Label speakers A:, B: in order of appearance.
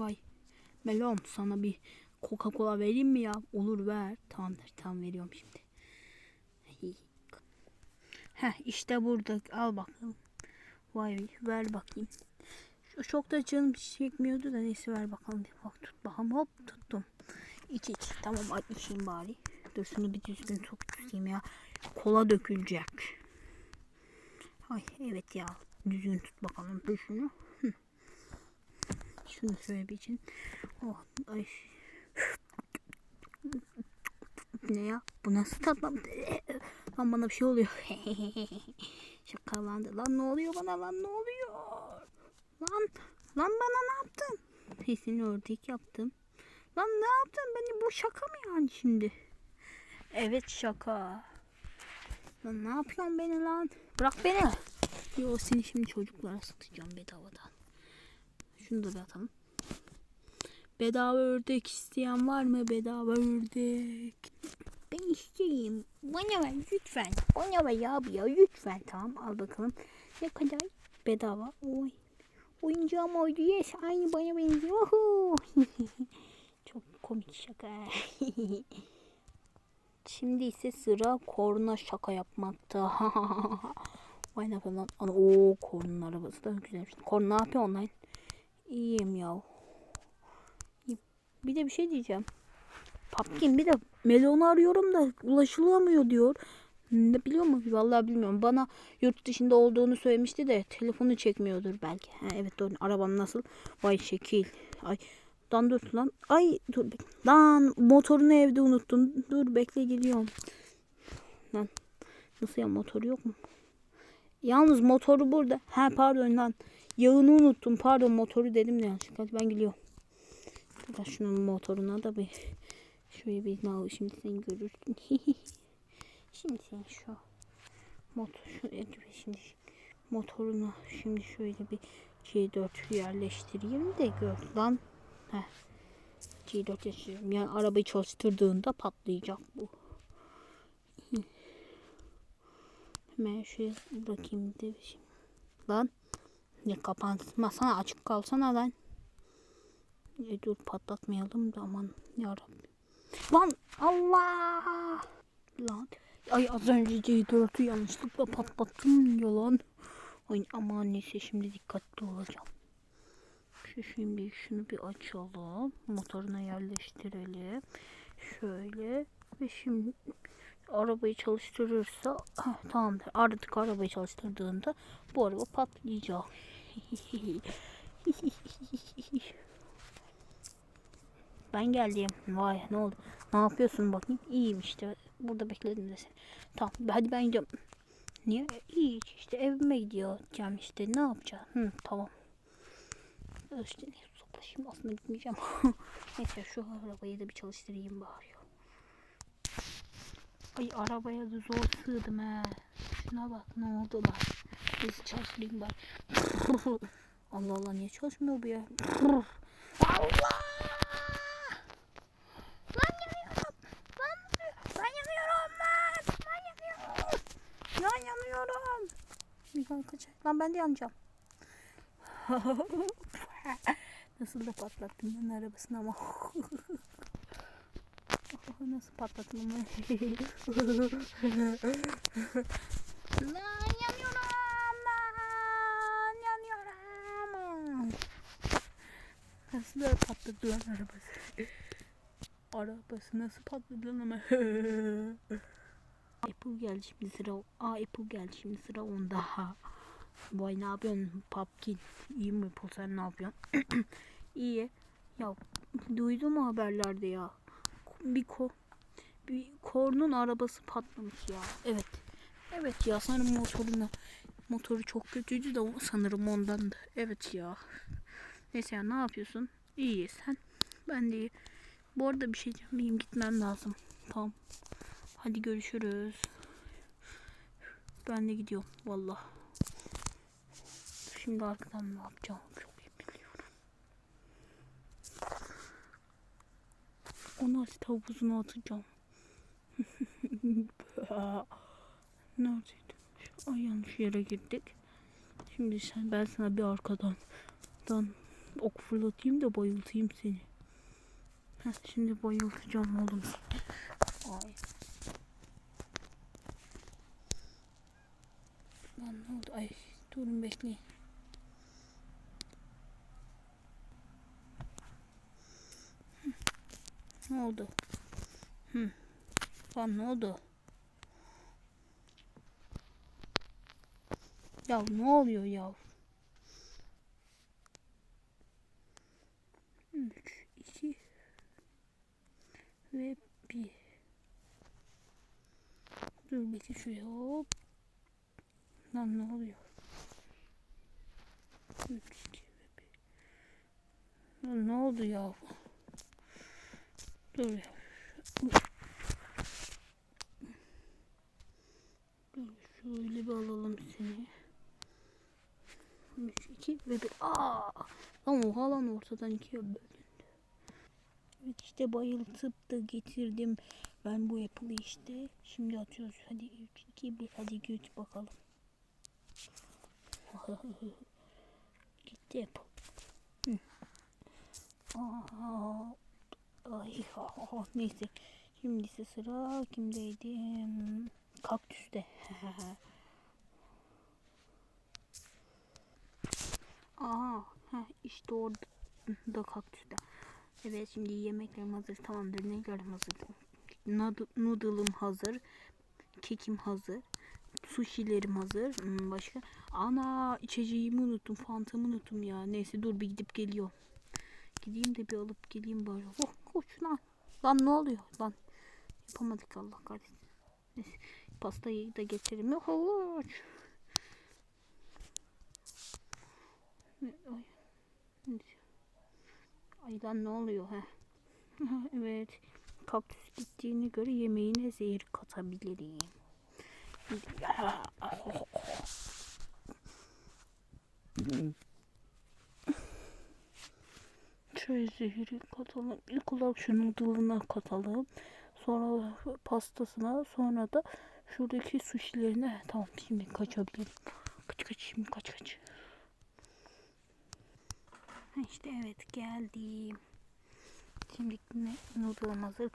A: Vay. Melon sana bir Coca-Cola vereyim mi ya? Olur ver. Tamamdır. Tamam veriyorum şimdi. Heh işte burada. Al bakalım. Vay ver bakayım. Çok da canım çekmiyordu da neyse ver bakalım. Bak tut bakalım hop tuttum. İç iç. Tamam ay içeyim bari. Dur şunu bir düzgün tut tutayım ya. Kola dökülecek. Ay evet ya. Düzgün tut bakalım. Şunu. Şunu şöyle bir için. Oh, ay. Ne ya? Bu nasıl tatlam? Lan bana bir şey oluyor. Şakalandı. Lan ne oluyor bana lan ne oluyor? Lan lan bana ne yaptın? Sesini ördek yaptım. Lan ne yaptın? Beni bu şaka mı yani şimdi? Evet şaka. Lan ne yapıyorsun beni lan? Bırak beni. Yo seni şimdi çocuklara satacağım bedavadan. Şunu da bir atalım. Bedava ördek isteyen var mı? Bedava ördek. Ben isteyeyim. Bana ver lütfen. Bana ver abi ya lütfen. Tamam al bakalım. Ne kadar? Bedava. Oy. Oyuncağım oydu. Yes. Aynı bana benziyor. Çok komik şaka. Şimdi ise sıra korna şaka yapmakta. Vay ne yapayım lan? Oo kornun arabası da güzelmiş. Korn ne yapıyor online? İyiyim ya. Bir de bir şey diyeceğim. Papkin bir de Melon'u arıyorum da ulaşılamıyor diyor. Ne biliyor mu? Vallahi bilmiyorum. Bana yurt dışında olduğunu söylemişti de telefonu çekmiyordur belki. Ha, evet doğru. Arabam nasıl? Vay şekil. Ay Lan dur lan. Ay dur. Lan motorunu evde unuttum. Dur bekle geliyorum. Lan nasıl ya motoru yok mu? Yalnız motoru burada. Ha pardon lan. Yağını unuttum. Pardon motoru dedim de yanlışlıkla. Hadi ben geliyorum. Dur şunun motoruna da bir şöyle bir ne şimdi sen görürsün. şimdi sen şu motor şu şimdi motorunu şimdi şöyle bir C4 yerleştireyim de gör lan. Heh. C4 yaşıyorum. Yani arabayı çalıştırdığında patlayacak bu. Hemen şuraya bırakayım de şimdi. Lan. Ne kapanmasana açık kalsana lan. E, dur patlatmayalım da aman yarabbim. Lan Allah. Lan. Ay az önce C4'ü yanlışlıkla patlattım yalan. Ay aman neyse şimdi dikkatli olacağım. Şu şimdi şunu bir açalım. Motoruna yerleştirelim. Şöyle ve şimdi arabayı çalıştırırsa heh, tamamdır. Artık arabayı çalıştırdığında bu araba patlayacak. ben geldim. Vay ne oldu? Ne yapıyorsun bakayım? İyiyim işte. Burada bekledim de seni. Tamam hadi ben gidiyorum. Niye? İyi işte evime gideceğim işte. Ne yapacağım? Hı, tamam. İşte uzaklaşayım aslında gitmeyeceğim. Neyse şu arabayı da bir çalıştırayım bari. Ay arabaya da zor sığdım he. Şuna bak ne oldu lan. Neyse çalıştırayım bari. Allah Allah niye çalışmıyor bu ya? Allah! Lan yanıyorum. Lan, lan yanıyorum lan. Lan yanıyorum. Lan yanıyorum. Bir kaç. Lan ben de yanacağım. Nasıl da patlattım ben arabasını ama. Nasıl patlattım ama. lan yanıyorum lan yanıyorum. Nasıl patladı lan arabası. Arabası nasıl patladı lan ama. Apple geldi şimdi sıra. Aa Apple geldi şimdi sıra onda. Vay ne yapıyorsun Papkin? İyi mi Apple sen ne yapıyorsun? İyi. Ya duydum haberlerde ya? Bir ko bir kornun arabası patlamış ya. Evet. Evet ya sanırım motoruna motoru çok kötüydü de sanırım ondan da. Evet ya. Neyse ya ne yapıyorsun? İyi sen. Ben de iyi. Bu arada bir şey diyeceğim. Benim gitmem lazım. Tamam. Hadi görüşürüz. Ben de gidiyorum. Vallahi. Şimdi arkadan ne yapacağım çok iyi biliyorum. Onu asit havuzuna atacağım. Neredeydi? Ay yanlış yere girdik. Şimdi sen ben sana bir arkadan dan Ok fırlatayım da bayıltayım seni. Heh, şimdi bayıltacağım oğlum. Ay. Lan ne oldu? Ay durun bekleyin. Ne oldu? Hı. Lan ne oldu? Ya ne oluyor ya? 3, 2 ve 1 Dur bekle şuraya hop. Lan ne oluyor? 3, 2 ve 1 Lan ne oldu ya? Dur şöyle bir alalım seni. 3, 2 ve 1 Aa! Lan oha lan ortadan ikiye bölündü. İşte bayıltıp da getirdim. Ben bu Apple'ı işte. Şimdi atıyoruz. Hadi 3, 2, 1. Hadi güç bakalım. Gitti Apple. Aa, ay, aa, neyse. Şimdi ise sıra kimdeydi? Kaktüste. Aa, heh, işte orada da kaktüste. Evet şimdi yemeklerim hazır. Tamamdır. Nelerim hazır? Nood- Noodle'ım hazır. Kekim hazır. Sushi'lerim hazır. Hmm, başka? Ana içeceğimi unuttum. Fantamı unuttum ya. Neyse dur bir gidip geliyorum. Gideyim de bir alıp geleyim bari. Oh koş lan. Lan ne oluyor lan? Yapamadık Allah kahretsin. Neyse pastayı da getirelim. Hoş. Ay. Lan ne oluyor ha? evet. Kaktüs gittiğine göre yemeğine zehir katabilirim. Şöyle zehiri katalım. İlk olarak şu noodle'ına katalım. Sonra pastasına. Sonra da şuradaki sushi'lerine. Tamam şimdi kaçabilirim. Kaç kaç şimdi kaç kaç. İşte evet geldim. Şimdi ne noodle'ım hazır.